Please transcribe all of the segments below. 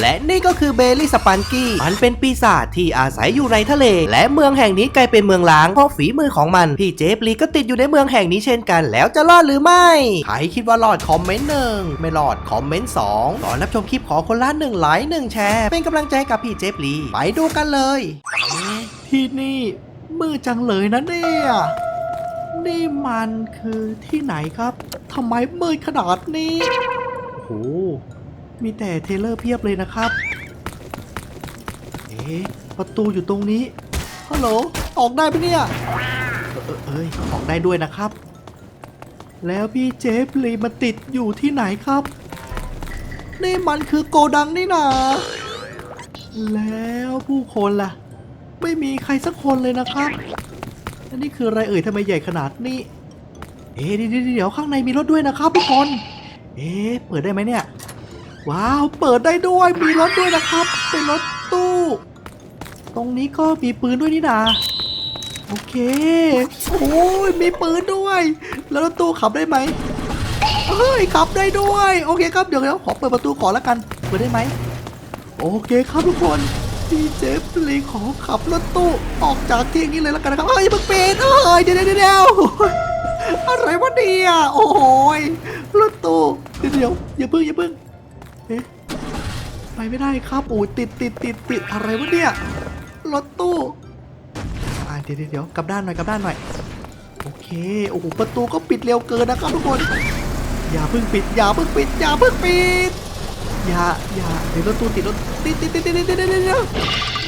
และนี่ก็คือเบลลี่สปันกี้มันเป็นปีศาจที่อาศัยอยู่ในทะเล และเมืองแห่งนี้กลายเป็นเมืองล้างเพราะฝีมือของมันพี่เจฟลีก็ติดอยู่ในเมืองแห่งนี้เช่นกัน แล้วจะรอดหรือไม่ใครคิดว่ารอดคอมเมนต์หนึ่งไม่รอดคอมเมนต์สองก่อนรับชมคลิปขอคนละหนึ่งไลค์หนึ่งแชร์ เป็นกำลังใจกับพี่เจฟลีไปดูกันเลย ที่นี่มืดจังเลยนะเนี่ยนี่มันคือที่ไหนครับทำไมมืดขนาดนี้โอ้ มีแต่เทเลอร์เพียบเลยนะครับ เอ๊ะประตูอยู่ตรงนี้ ฮัลโหล ออกได้ปะเนี่ย เออเอ้ย ออกได้ด้วยนะครับ แล้วพี่เจฟลีมาติดอยู่ที่ไหนครับ นี่มันคือโกดังนี่นา แล้วผู้คนล่ะ ไม่มีใครสักคนเลยนะครับอันนี้คืออะไรเอ่ยทำไมใหญ่ขนาดนี้ เอ๊ะเดี๋ยวข้างในมีรถด้วยนะครับทุกคน เอ๊ะเปิดได้ไหมเนี่ย ว้าว เปิดได้ด้วย มีรถด้วยนะครับ เป็นรถตู้ ตรงนี้ก็มีปืนด้วยนี่นาโอเค โอ้ย มีปืนด้วย แล้วรถตู้ขับได้ไหมเฮ้ย ขับได้ด้วย โอเคครับ เดี๋ยวเดี๋ยวขอเปิดประตูก่อนแล้วกัน เปิดได้ไหม โอเคครับทุกคนพี่เจฟลีขอขับรถตู้ออกจากที่นี้เลยแล้วกันนะครับเฮ้ยอย่าเปิดเอ้ยเดี๋ยวเดี๋ยวเดี๋ยวอะไรวะเนี่ย โอ้ยรถตู้เดี๋ยวเดี๋ยวอย่าเพิ่งอย่าเพิ่ง เอ๊ะไปไม่ได้ครับโอ้ยติดติดติดติดอะไรวะเนี่ยรถตู้อ่าเดี๋ยวเดี๋ยวกลับด้านหน่อยกลับด้านหน่อยโอเคโอ้โหประตูก็ปิดเร็วเกินนะครับทุกคน อย่าเพิ่งปิดอย่าเพิ่งปิดอย่าเพิ่งปิดอย่าอย่าเดี๋ยวรถตู้ติดรถติดติดติดติดติดติดติดติด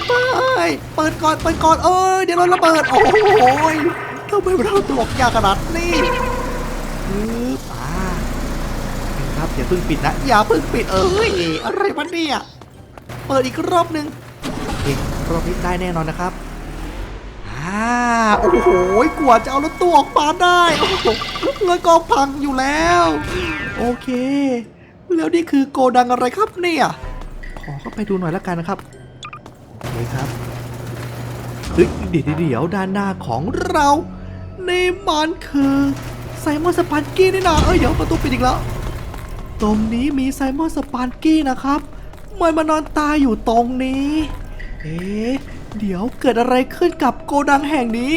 ไม่เปิดก่อนเปิดก่อนเอ้ยเดี๋ยวรถระเบิดโอ้ยทำไมมันทำตัวออกยากขนาดนี้คือปึ๊บ อ่าครับอย่าเพิ่งปิดนะอย่าเพิ่งปิดเอ้ยอะไรวะเนี่ยเปิดอีกรอบหนึ่งอีกรอบนี้ได้แน่นอนนะครับอ่าโอ้โหกว่าจะเอารถตู้ออกมาได้โอ้โหรถก็พังอยู่แล้ว โอเค แล้วนี่คือโกดังอะไรครับเนี่ยขอเข้าไปดูหน่อยละกันนะครับโอเคครับเฮ้ยเดี๋ยวเดี๋ยวด้านหน้าของเรานี่มันคือไซมอนสปานกี้นี่นะเอ้ยเดี๋ยวประตูปิดอีกแล้ว ตรงนี้มีไซมอนสปานกี้นะครับมันมานอนตายอยู่ตรงนี้ เอ๊ะ เดี๋ยวเกิดอะไรขึ้นกับโกดังแห่งนี้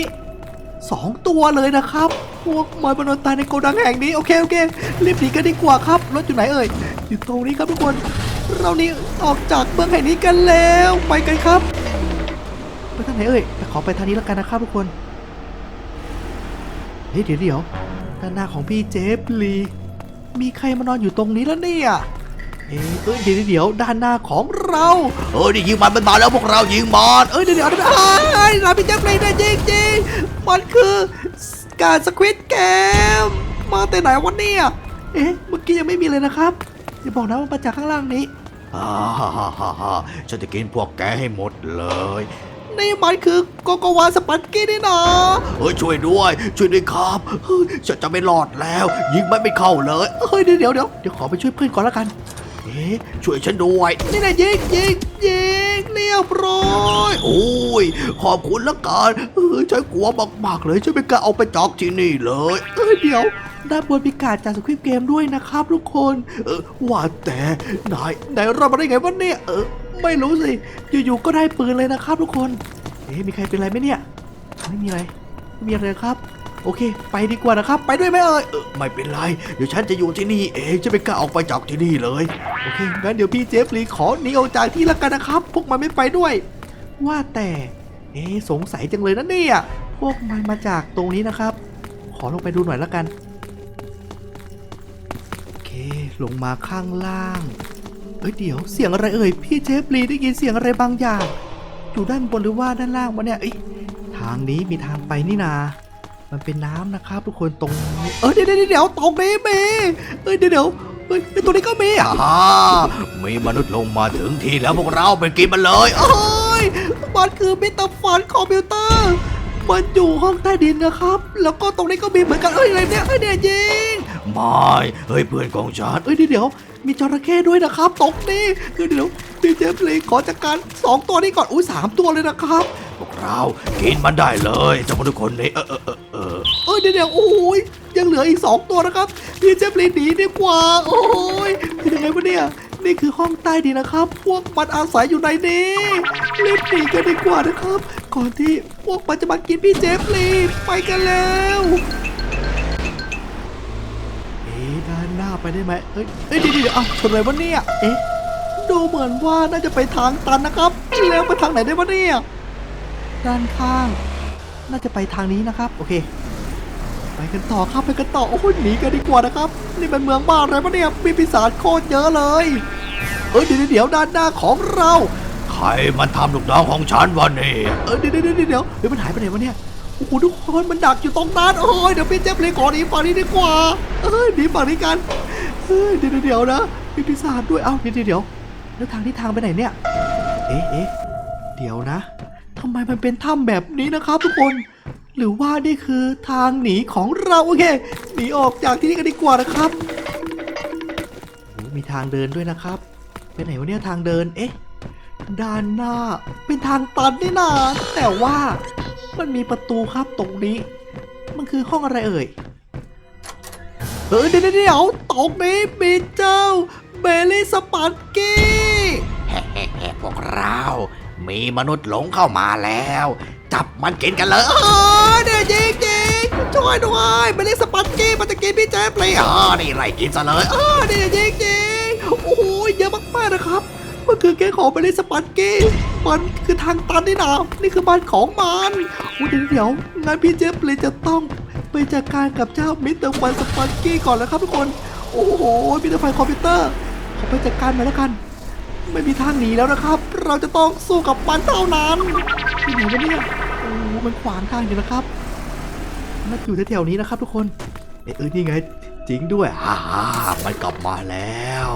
สองตัวเลยนะครับ พวกมอยมานอนตายในโกดังแห่งนี้ โอเคโอเค รีบหนีกันดีกว่าครับ รถอยู่ไหนเอ่ย อยู่ตรงนี้ครับทุกคน เรานี่ออกจากเมืองแห่งนี้กันแล้ว ไปกันครับ ไปทางไหนเอ่ยแต่ขอไปทางนี้แล้วกันนะครับทุกคน เฮ้ยเดี๋ยวเดี๋ยวด้านหน้าของพี่เจฟลี มีใครมานอนอยู่ตรงนี้แล้วเนี่ยเอ๊ะเอ้ยเดี๋ยวเดี๋ยวด้านหน้าของเราเออนี่ยิงมันมันมาแล้วพวกเรายิงมันเอ้ยเดี๋ยวเดี๋ยวเดี๋ยวเอ้ยเราพี่แจ็คเลยนะจริงจริงๆมันคือการสควิตเกมมาแต่ไหนวะเนี่ยเอ๊ะเมื่อกี้ยังไม่มีเลยนะครับอย่าบอกนะว่ามาจากข้างล่างนี้ ฮ่าฮ่าฮ่าฮ่าฉันจะกินพวกแกให้หมดเลยนี่มันคือโกโกวาสปันกี้นี่นะเฮ้ยช่วยด้วย ช่วยด้วยครับเฮ้ยฉันจะไม่รอดแล้ว ยิงไมันไม่เข้าเลยเฮ้ยเดี๋ยวเดี๋ยวเดี๋ยวเดี๋ยวขอไปช่วยเพื่อนก่อนละกันเอ๊ะช่วยฉันด้วยนี่นะยิงยิงยิงเรียบร้อยโอ้ยขอบคุณละกันเออฉันกลัวมากๆเลยฉันไม่กล้าเอาไปจากที่นี่เลยเอ้ยเดี๋ยว ด้านบนมีการดจากสควิตเกมด้วยนะครับทุกคน เออว่าแต่นายนายรอดมาได้ไงวะเนี่ยเออไม่รู้สิ อยู่ๆก็ได้ปืนเลยนะครับทุกคนเอ๊ะมีใครเป็นไรไหมเนี่ย ไม่มีอะไรไม่มีอะไรครับ โอเค ไปดีกว่านะครับ ไปด้วยไหมเอ่ยเออไม่เป็นไร เดี๋ยวฉันจะอยู่ที่นี่เองฉันไม่กล้าออกไปจากที่นี่เลย โอเค งั้นเดี๋ยวพี่เจฟลีขอหนีออกจากที่ละกันนะครับ พวกมันไม่ไปด้วย ว่าแต่ เอ๊สงสัยจังเลยนะเนี่ย พวกมันมาจากตรงนี้นะครับ ขอลงไปดูหน่อยละกัน ลงมาข้างล่าง เอ้ยเดี๋ยวเสียงอะไรเอ่ย พี่เจฟลีได้ยินเสียงอะไรบางอย่าง อยู่ด้านบนหรือว่าด้านล่างวะเนี่ยเอ้ยทางนี้มีทางไปนี่นา มันเป็นน้ำนะครับ ทุกคนตรงนี้เออเดี๋ยวเดี๋ยวเดี๋ยวตรงนี้มีเอ้ยเดี๋ยวเดี๋ยวเฮ้ยตรงนี้ก็มีอะอ่ามีมนุษย์ลงมาถึงที่แล้วพวกเราไปกินมันเลยเอ้ยมันคือมิตรฝันคอมพิวเตอร์มันอยู่ห้องใต้ดินนะครับ แล้วก็ตรงนี้ก็มีเหมือนกันเอ้ยอะไรเนี่ยเอ้ยเนี่ยยิง ไม่เฮ้ยเพื่อนของฉันเอ้ยเดี๋ยวเดี๋ยวมีจระเข้ด้วยนะครับตรงนี้เดี๋ยวเดี๋ยวพี่เจฟลีขอจัดการสองตัวนี้ก่อนอุ้ยสามตัวเลยนะครับพวกเรากินมันได้เลยเจ้ามนุษย์คนนี้เออเออเออเออเอ้ยเดี๋ยวเดี๋ยวโอ้ยยังเหลืออีกสองตัวนะครับพี่เจฟลีหนีดีกว่า โอ้ยเป็นยังไงวะเนี่ยนี่คือห้องใต้ดินนะครับ พวกมันอาศัยอยู่ในนี้รีบหนีกันดีกว่านะครับ ก่อนที่พวกมันจะมากินพี่เจฟลีไปกันแล้ว ไปได้ไหมเอ้ยเอ้ยเดี๋ยวเดี๋ยวเอ้าชนอะไรวะเนี่ย เอ๊ะ ดูเหมือนว่าน่าจะไปทางตันนะครับ แล้วไปทางไหนได้วะเนี่ย ด้านข้าง น่าจะไปทางนี้นะครับ โอเค ไปกันต่อครับไปกันต่อ โอ้โหหนีกันดีกว่านะครับ นี่เป็นเมืองบ้านอะไรวะเนี่ย มีปีศาจโคตรเยอะเลย เอ้ยเดี๋ยวเดี๋ยวด้านหน้าของเรา ใครมันทำลูกน้องของฉันวะนี่เออเดี๋ยวเดี๋ยวเดี๋ยวเดี๋ยวเฮ้ยมันหายไปไหนวะเนี่ยโอ้โหทุกคนมันดักอยู่ตรงนั้นโอ้ยเดี๋ยวพี่เจ็บเลยขอหนีฝั่งนี้ดีกว่า เอ้ยหนีฝั่งนี้กัน เฮ้ยเดี๋ยวเดี๋ยวนะมีปีศาจด้วย เอ้าเดี๋ยวเดี๋ยวแล้วทางที่ทางไปไหนเนี่ย เอ๊ะเอ๊ะเดี๋ยวนะทำไมมันเป็นถ้ำแบบนี้นะครับทุกคน หรือว่านี่คือทางหนีของเราโอเคหนีออกจากที่นี่กันดีกว่านะครับมีทางเดินด้วยนะครับไปไหนวะเนี่ยทางเดิน เอ๊ะ ด้านหน้าเป็นทางตันนี่นาแต่ว่ามันมีประตูครับตรงนี้ มันคือห้องอะไรเอ่ย ออเดี๋ยวเดี๋ยวเดี๋ยวตรงนี้มีเจ้าเบลลี่สปันกี้แฮ่พวกเรา มีมนุษย์หลงเข้ามาแล้ว จับมันกินกันเลยเออเดี๋ยวจริงจริงช่วยด้วยเบลลี่สปันกี้มันจะกินพี่แจ๊บเลยอ๋อะอนี่ไล่กินซะเลยเออเดี๋ยวจริงจริงโอ้โหเยอะมากๆนะครับมันคือแกงของเบลลี่สปันกี้มันคือทางตันนี่นานี่คือบ้านของมันโอ้เดี๋ยวเดี๋ยวงั้นพี่เจ๊บเลยจะต้อง ไปจัดการกับเจ้ามิสเตอร์ฟันสปันกี้ก่อนแล้วครับทุกคน โอ้โหมิสเตอร์ฟันคอมพิวเตอร์ขอไปจัดการมาแล้วกัน ไม่มีทางหนีแล้วนะครับ เราจะต้องสู้กับมันเท่านั้นที่ไหนวะเนี่ยโอ้โหมันขวางทางอยู่นะครับน่าจะอยู่แถวๆนี้นะครับ ทุกคนเออนี่ไงจริงด้วยฮ่ามันกลับมาแล้ว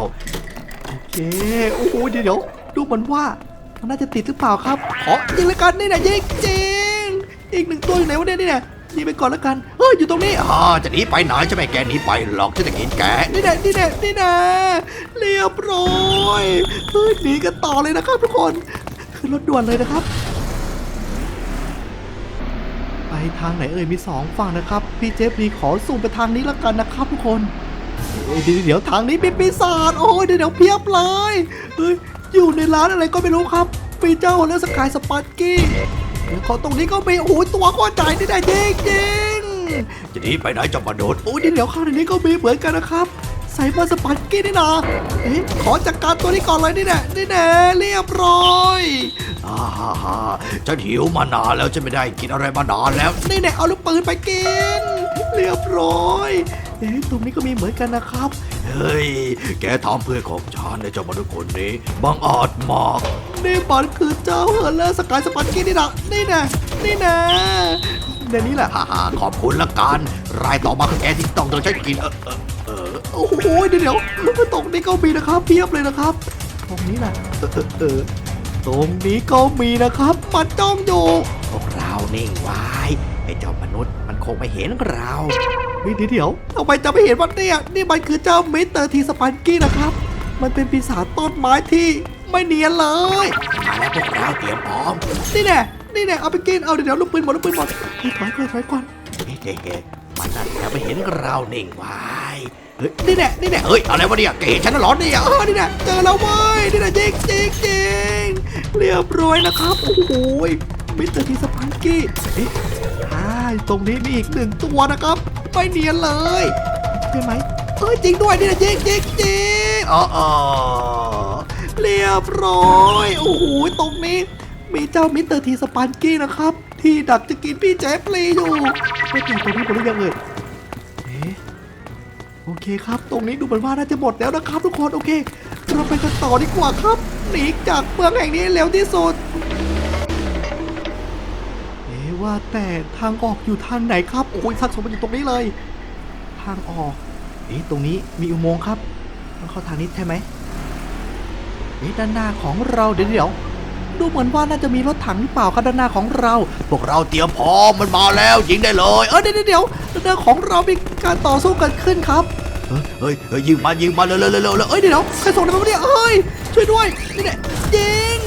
โอเคโอ้โหเดี๋ยวดูมือนว่ามันน่าจะติดหรือเปล่าครับขอยิงแล้วกันนี่นะยิงจริงอีกหนึ่งตัวอยู่ไหนวะเนี่ยนี่เนี่ยยิงไปก่อนแล้วกัน เฮ้ยอยู่ตรงนี้อ่าจะหนีไปไหนจะไหมแกหนีไปหรอกฉันจะกินแกนี่แน่นี่แน่นี่แน่เรียบร้อยเฮ้ยหนีกันต่อเลยนะครับทุกคนขึ้นรถด่วนเลยนะครับ ไปทางไหนเอ่ยมีสองฝั่งนะครับ พี่เจฟดีขอสุ่มไปทางนี้แล้วกันนะครับทุกคนเดี๋ยวเดี๋ยวทางนี้มีปีศาจโอ้ยเดี๋ยวเดี๋ยวเพียบเลยเฮ้ยอยู่ในร้านอะไรก็ไม่รู้ครับปีเจ้าเรื่องสกายสปาร์กี้เดี๋ยวขอตรงนี้ก็มีโอ้โหตัวโคตรใหญ่นี่แน่จริงจริง จะหนีไปไหนจะมาโดดโอ้ยเดี๋ยวข้างในนี้ก็มีเหมือนกันนะครับไซมอนสปันกี้นี่นะเอ๊ะขอจัดการตัวนี้ก่อนเลยนี่แน่นี่แน่เรียบร้อยอ่าฮ่าฮ่าฉันหิวมานานแล้วฉันไม่ได้กินอะไรมานานแล้วนี่แน่เอาลูกปืนไปกิน เรียบร้อยเอ๊ะตรงนี้ก็มีเหมือนกันนะครับเฮ้ย แกทำเพื่อของฉันในเจ้ามนุษย์คนนี้บังอาจมากนี่มันคือเจ้าเฮอร์เลอร์สกายสปันกี้นี่นะนี่แน่นี่แน่ ดี๋ยวนี้แหละฮ่าฮ่าขอบคุณละกัน รายต่อมาคือแกที่ต้องโดนฉันกิน เออเออเออโอ้โหเดี๋ยวเดี๋ยวตรงนี้ก็มีนะครับเพียบเลยนะครับ ตรงนี้แหละเออเออเออตรงนี้ก็มีนะครับ มันจ้องอยู่พวกเรานิ่งไว้ไอ้เจ้ามนุษย์มันคงไม่เห็นเราเฮ้ยเดี๋ยวเดียวทำไมจะไม่เห็นว่าเนี่ยนี่มันคือเจ้ามิสเตอร์ทีสปันกี้นะครับ มันเป็นปีศาจต้นไม้ที่ไม่เนียนเลย มาแล้วพวกเราเตรียมพร้อมนี่แน่ นี่แน่เอาไปกินเอาเดี๋ยวเดี๋ยวลูกปืนหมดลูกปืนหมดเฮ้ยถอยก่อนถอยก่อนเฮ้เฮ้เฮ้มันน่าจะไม่เห็นเรานิ่งไว้เฮ้ยนี่แน่นี่แน่เฮ้ยอะไรวะเนี่ยแกเห็นฉันแล้วเหรอเนี่ยเออนี่แน่เจอแล้วเว้ยนี่แน่จริงจริงจริงเรียบร้อยนะครับโอ้โหมิสเตอร์ทีสปันกี้เอ๊ะอ่าตรงนี้มีอีกหนึ่งตัวนะครับไม่เนียนเลยใช่ไหมเอ้ยจริงด้วยนี่แน่จริงจริงจริงอ๋ออ๋อเรียบร้อยโอ้โหตรงนี้ มีเจ้ามิสเตอร์ทีสปันกี้นะครับ ที่ดักจะกินพี่แจ๊ฟลีอยู่ไม่ถึงตรงนี้หมดหรือยังเอ่ยเอ๊ะโอเคครับ ตรงนี้ดูเหมือนว่าน่าจะหมดแล้วนะครับ ทุกคนโอเค เราไปกันต่อดีกว่าครับหนีจากเมืองแห่งนี้เร็วที่สุดเอ๊ะว่าแต่ทางออกอยู่ทางไหนครับโอ้ยสัตว์สมบัติอยู่ตรงนี้เลย ทางออกเอ๊ะตรงนี้มีอุโมงค์ครับต้องเข้าทางนี้ใช่ไหมเอ๊ะด้านหน้าของเราเดี๋ยวเดี๋ยว ดูเหมือนว่าน่าจะมีรถถังหรือเปล่าครับด้านหน้าของเรา พวกเราเตรียมพร้อมมันมาแล้วยิงได้เลย เออเดี๋ยวเดี๋ยวเดี๋ยวด้านหน้าของเรามีการต่อสู้กันขึ้นครับเฮ้ยเฮ้ยเฮ้ยยิงมายิงมาเร็วเร็วเร็วเร็วเร็วเอ้ยเดี๋ยวเดี๋ยวใครส่งอะไรมาเนี่ยเอ้ยช่วยด้วยนี่แหละยิง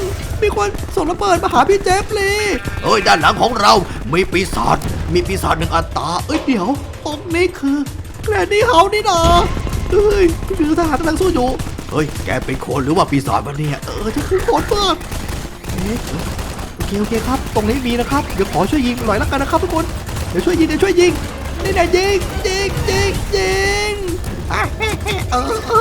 มีคนส่งระเบิดมาหาพี่เจฟเลยเฮ้ยด้านหลังของเรามีปีศาจมีปีศาจหนึ่งอัตราเอ้ยเดี๋ยวตรงนี้คือแกรนนี่เฮานี่นาเฮ้ยคือทหารกำลังสู้อยู่เฮ้ยแกเป็นคนหรือว่าปีศาจวะเนี่ยเออจะคือคนเปิดเอ๊ะ โอเคโอเคครับ ตรงนี้มีนะครับ เดี๋ยวขอช่วยยิงหน่อยล้วกันนะครับทุกคน เดี๋ยวช่วยยิงเดี๋ยวช่วยยิง นี่นะยิงยิงยิงยิงเฮ้เฮ้เออเอ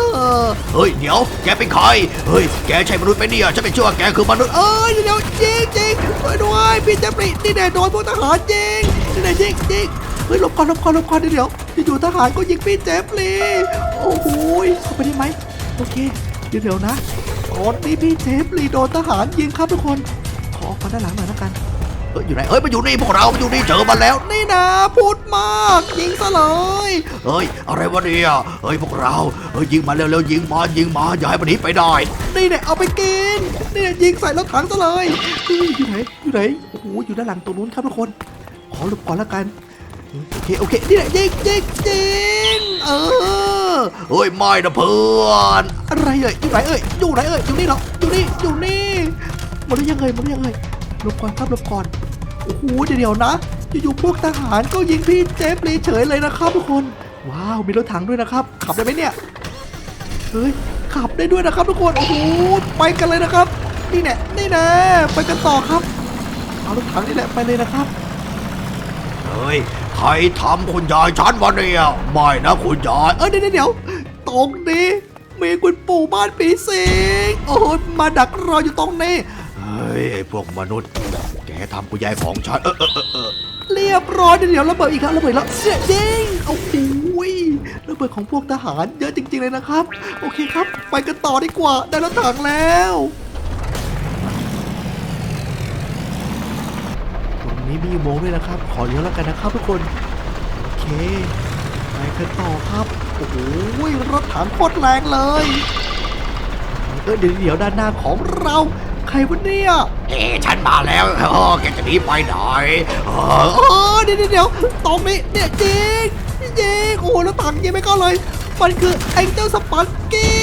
อเฮ้ยเดี๋ยวแกเป็นใคร เฮ้ยแกใช่มนุษย์ไหมเนี่ยฉันไม่เชื่อว่าแกคือมนุษย์ เอ้ยเดี๋ยวยิงยิงช่วยด้วยพี่เจะปรีนี่แน่โดนพวกทหารยิงนี่แน่ยิงยิงเฮ้ยหลบก่อนหลบก่อนหลบก่อนเดี๋ยวอยู่ทหารก็ยิงพี่เจฟลีโอ้โหเข้าไปได้ไหมโอเคเดี๋ยวนะ นนี้พี่เจฟลีโดนทหารยิงครับทุกคน ขอออกมาด้านหลังหน่อยแล้วกันเฮ้ยอยู่ไหนเฮ้ยมันอยู่นี่พวกเรามันอยู่นี่เจอมันแล้ว นี่นะพูดมากยิงซะเลยเฮ้ยอะไรวะเนี่ยเฮ้ยพวกเราเฮ้ยยิงมาเร็วๆยิงมายิงมาอย่าให้มันหนีไปได้นี่เนี่ยเอาไปกินนี่เนี่ยยิงใส่รถถังซะเลยเฮ้ยอยู่ไหนอยู่ไหนโอ้โหอยู่ด้านหลังตรงนู้นครับทุกคน ขอหลบก่อนแล้วกันโอเคโอเคนี่แหละยิงยิงยิงเออ เฮ้ยไม่นะเพื่อนอะไรเอ่ยอยู่ไหนเอ่ยอยู่ไหนเอ่ยอยู่นี่เหรออยู่นี่อยู่นี่มดหรือยังเอ่ยหมดหรือยังเอ่ยหลบก่อนครับหลบก่อนโอ้โหเดี๋ยวนะ อยู่ๆพวกทหารก็ยิงพี่เจฟลีเฉยเลยนะครับทุกคน ว้าวมีรถถังด้วยนะครับ ขับได้ไหมเนี่ยเฮ้ยขับได้ด้วยนะครับทุกคนโอ้โหไปกันเลยนะครับ นี่แน่นี่แน่ไปกันต่อครับ เอารถถังนี่แหละไปเลยนะครับ เฮ้ยใครทำคุณยายฉันวะเนี่ยไม่นะคุณยาย เออเดี๋ยวเดี๋ยวตรงนี้มีคุณปู่บ้านปีสิงโอ้โหมาดักรออยู่ตรงนี้ เฮ้ยไอ้พวกมนุษย์ แกทำคุณยายของฉันเออเออเออเออเรียบร้อยเดี๋ยวเดี๋ยวระเบิดอีกแล้วระเบิดแล้วเสียจริงโอ้โหยระเบิดของพวกทหารเยอะจริง ๆ เลยนะครับ โอเคครับ ไปกันต่อดีกว่าได้รถถังแล้วตรง นี้มีอุโมงค์ด้วยนะครับ ขอเลี้ยวแล้วกันนะครับทุกคน โอเค ไปกันต่อครับ โอ้โหรถถังโคตรแรงเลย เออเดี๋ยวเดี๋ยวด้านหน้าของเรา ใครวะเนี่ย เอ๊ะฉันมาแล้วเออแกจะหนีไปไหนเออเออเดี๋ยวเดี๋ยวเดี๋ยวตรงนี้เนี่ยยิงยิงโอ้โหแล้วถังยิงไม่เข้าเลย มันคือไอ้เจ้าสปันกี้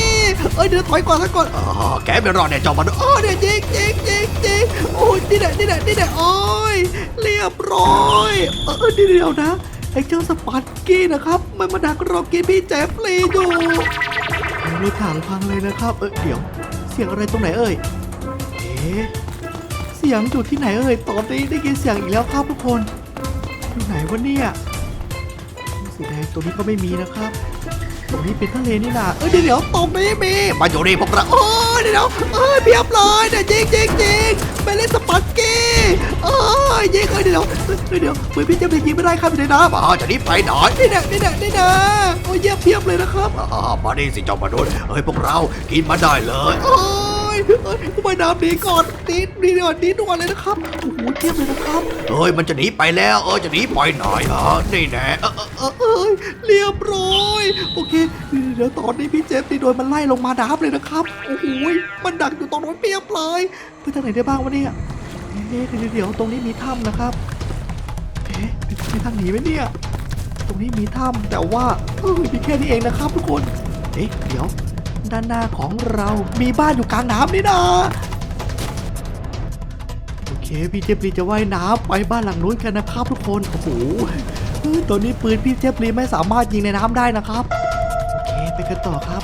เอ้ยเดี๋ยวถอยก่อนถอยก่อนเออแกไม่รอดเนี่ยจ้ามนุษย์โอ้เดี๋ยวยิงยิงยิงยิงโอ้ยนี่แหละนี่แหละนี่แหละโอ้ยเรียบร้อยเออเดี๋ยวนะไอ้เจ้าสปันกี้นะครับ มันมาดักรอกินพี่แจ๊ฟลีอยู่รถถังพังเลยนะครับ เออเดี๋ยว เสียงอะไรตรงไหนเอ่ยเอ๊ะเสียงอยู่ที่ไหนเอ่ยตอนนี้ได้ยินเสียงอีกแล้วครับทุกคนอยู่ไหนวะเนี่ยสีแดงตรงนี้ก็ไม่มีนะครับ ตรงนี้เป็นทะเลนี่นะเออเดี๋ยวเดี๋ยวตรงนี้มีมาอยู่นี่พวกเราโอ้ยเดี๋ยวเออ้ยเพียบเลยเดี๋ยวยิงยิงยิงไปเล่นสปาร์กี้เอ้ยยิงเอ้ยเดี๋ยวเดี๋ยวเดี๋ยวเหมือพี่จะไปยิงไม่ได้ครับอยู่ในน้ำมาจะหนีไปไหนนี่น่นี่น่นี่น่โอ้ยเยี่ยมเพียบเลยนะครับอ่ามาดิสิเจ้ามนุษย์เฮ้ยพวกเรากินมาได้เลยโอ้ ยเอ้ยไปน้ำหนีก่อนหนีหนีก่อนหนีด่วนเลยนะครับโอ้โหเทียบเลยนะครับเฮ้ยมันจะหนีไปแล้วเออจะหนีไปไหนอะนี่แน่เออเออเออเอยเรียบร้อยโอเคเดี๋ยวตอนนี้พี่เจฟนี่โดนมันไล่ลงมาดับเลยนะครับโอ้โหมันดักอยู่ตรงนั้นเปียบเลยไปทางไหนได้บ้างวะเนี่ยเอ๊ะเดี๋ยวเดี๋ยวตรงนี้มีถ้ำนะครับเอ๊ะมีทางหนีไหมเนี่ย ตรงนี้มีถ้ำแต่ว่าเออมีแค่นี้เองนะครับทุกคนเอ๊ะเดี๋ยว ด้านหน้าของเรามีบ้านอยู่กลางน้ำนี่นะโอเคพี่เจฟรีจะว่ายน้ำไปบ้านหลังนู้นกันนะครับทุกคนโอ้โหตอนนี้ปืนพี่เจฟรีไม่สามารถยิงในน้ำได้นะครับโอเคไปกันต่อครับ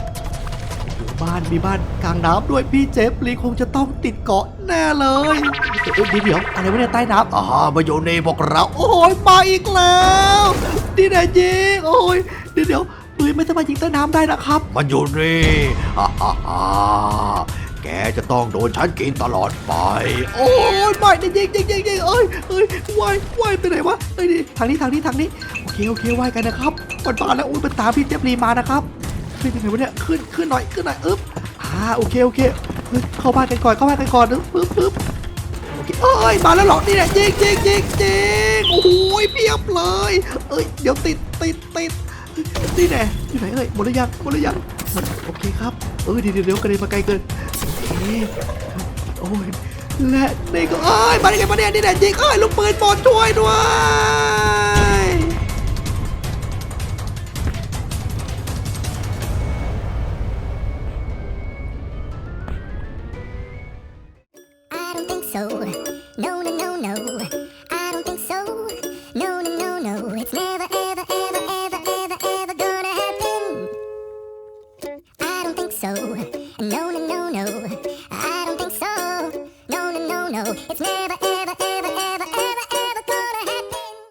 อ้โหบ้านมีบ้านกลางน้ำด้วยพี่เจฟรีคงจะต้องติดเกาะแน่เลยเดี๋ยวเดี๋ยวอะไรวะเนี่ยใต้น้ำอ่ามาอยู่นี่พวกเราโอ้ยมาอีกแล้วนี่แน่ยิงโอ้ยเดี๋ยวเดี๋ยว นไม่สามารถยิงใต้น้ำได้นะครับ มันอยู่นี่อ่าอ่าอ่าแกจะต้องโดนฉันกินตลอดไป โอ้ยไม่ยิงยิงยิงยิงเอ้ยเอ้ยว่ายว่ายไปไหนวะเอ้ยนี่ทางนี้ทางนี้ทางนี้โอเคโอเคว่ายกันนะครับมันมาแล้วอุ้ยมันตามพี่เจฟรีมานะครับขึ้นยังไงวะเนี่ยขึ้นขึ้นหน่อยขึ้นหน่อยอึ๊บอ่าโอเคโอเคเฮ้ยเข้าบ้านกันก่อนเข้าบ้านกันก่อนอึ๊บปึ๊บปึ๊บโอเคเอ้ยมาแล้วหรอนี่แหละยิงยิงยิงยิงโอ้โหเพียบเลย เอ้ยเดี๋ยวติดติดติด นี่แน่อยู่ไหนเอ้ยหมดแล้วยังหมดแล้วยังมันโอเคครับเออเดี๋ยวเดี๋ยวเดี๋ยวกระเด็นมาไกลเกินโอเคโอ้ยและนี่ก็เอ้ยมาได้ไงมาเนี่ยนี่แน่จริงเอ้ยลูกปืนปอดช่วยด้วย